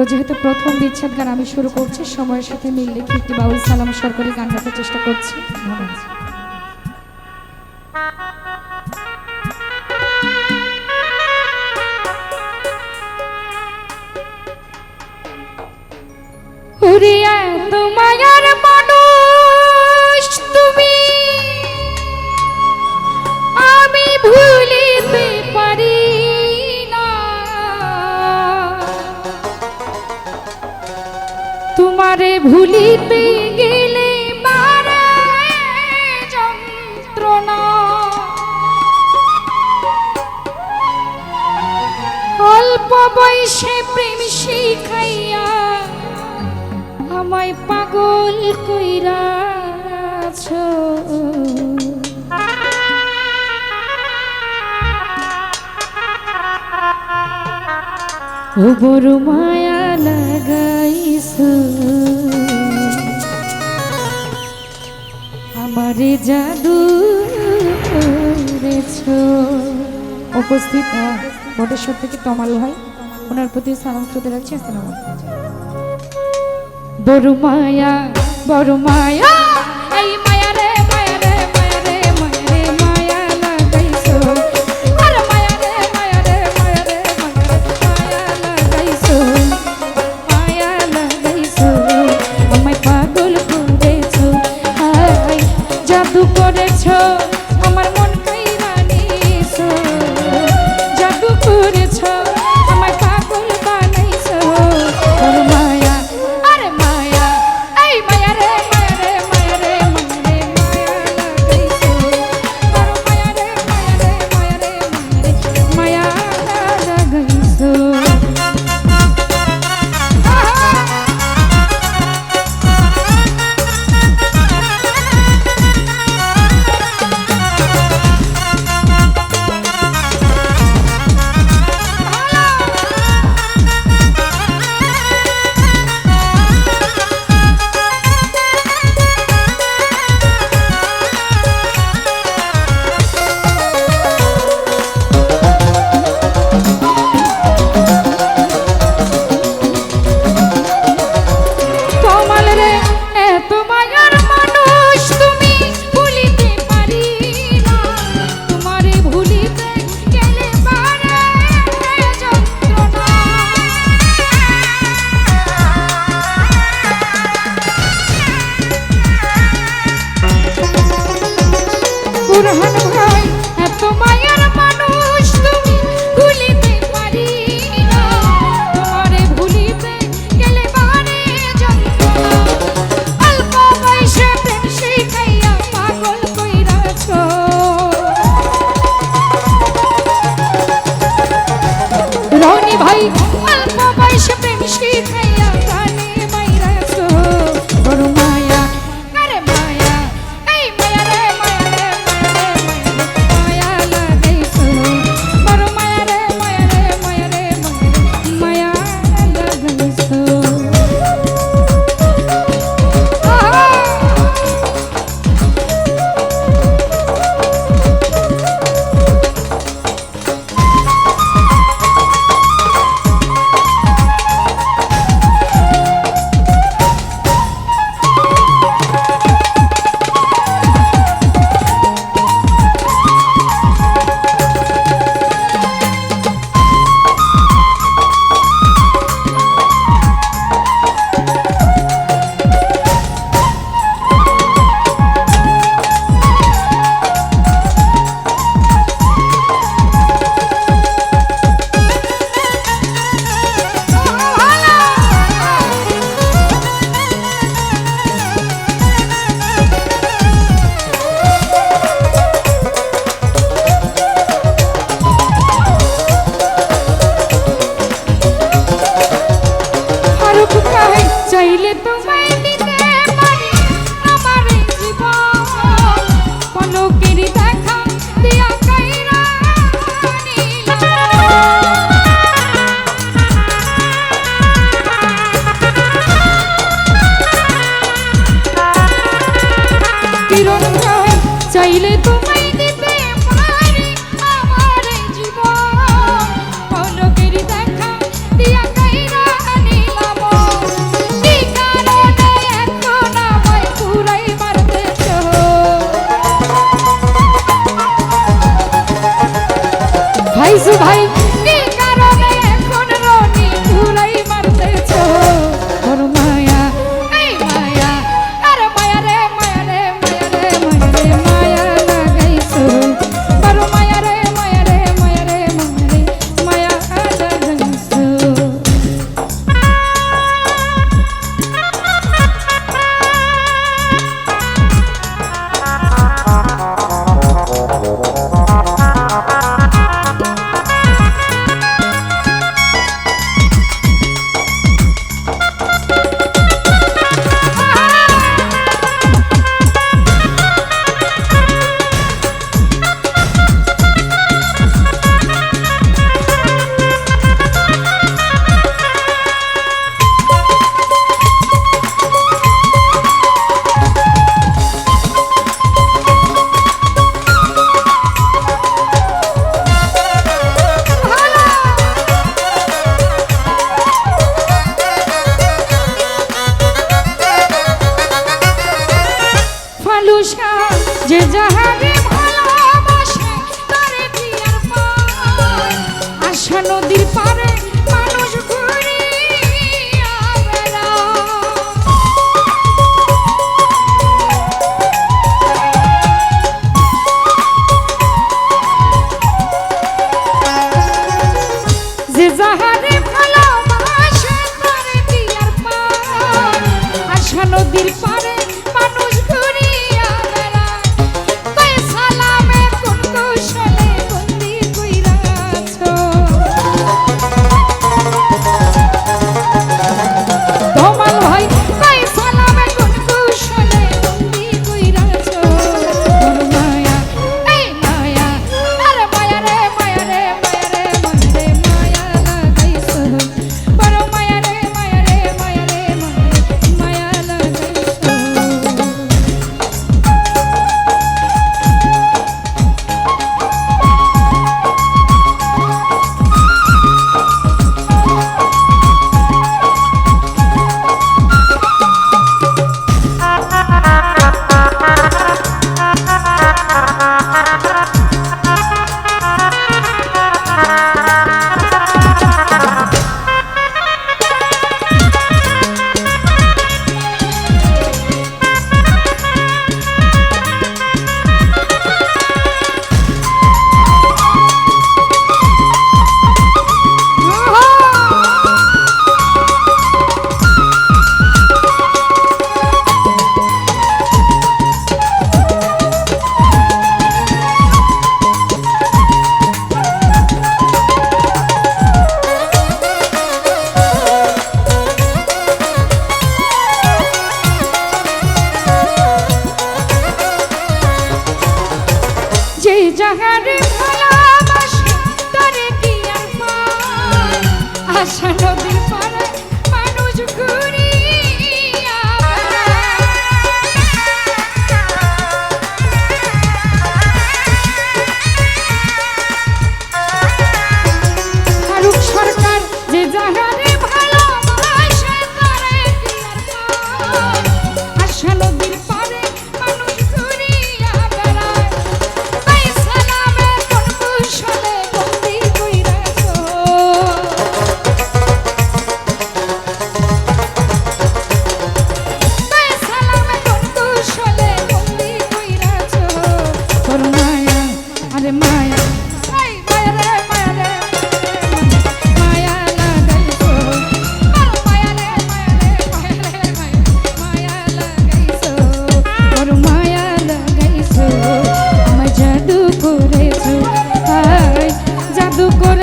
তো যেহেতু প্রথম বিচ্ছেদ গান আমি শুরু করছি, সময়ের সাথে মিল রেখে একটি বাউল সালাম সরকারি গান গাতে চেষ্টা করছি। তোমায় সে প্রেম শিখাইয়া আমায় পাগল কইরাছ। ও বড় মায়া লাগাইছ। আমারে জাদু করেছ। উপস্থিত বটেশ্বর থেকে তমাল হয় ওনার প্রতি সালাম শ্রোতে রাখছি আসসালাম বড় মায়া বড় মায়া।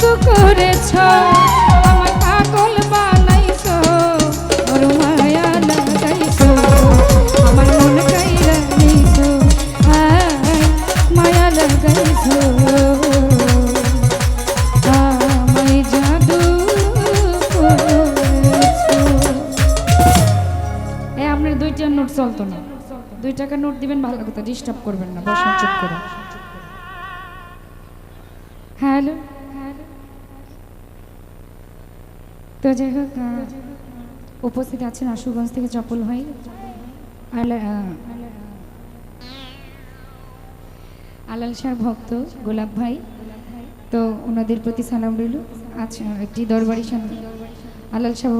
জাদু করেছ? আমার পাগল বানাইছ, ওর মায়া লাগাইছ, আমার মন কাইরা নিছ। হ্যাঁ, মায়া নোট চলতো না। দুই টাকা নোট দিবেন, ভালো কথা ডিস্টার্ব করবেন না। হ্যালো? তো যাই হোক উপস্থিত আছেন আশুগঞ্জ থেকে চপল ভাই আলা- আলাল শাহ ভক্ত গোলাপ ভাই। তো ওনাদের প্রতি সালাম রইল। আচ্ছা একটি দরবারি আলাল শাহ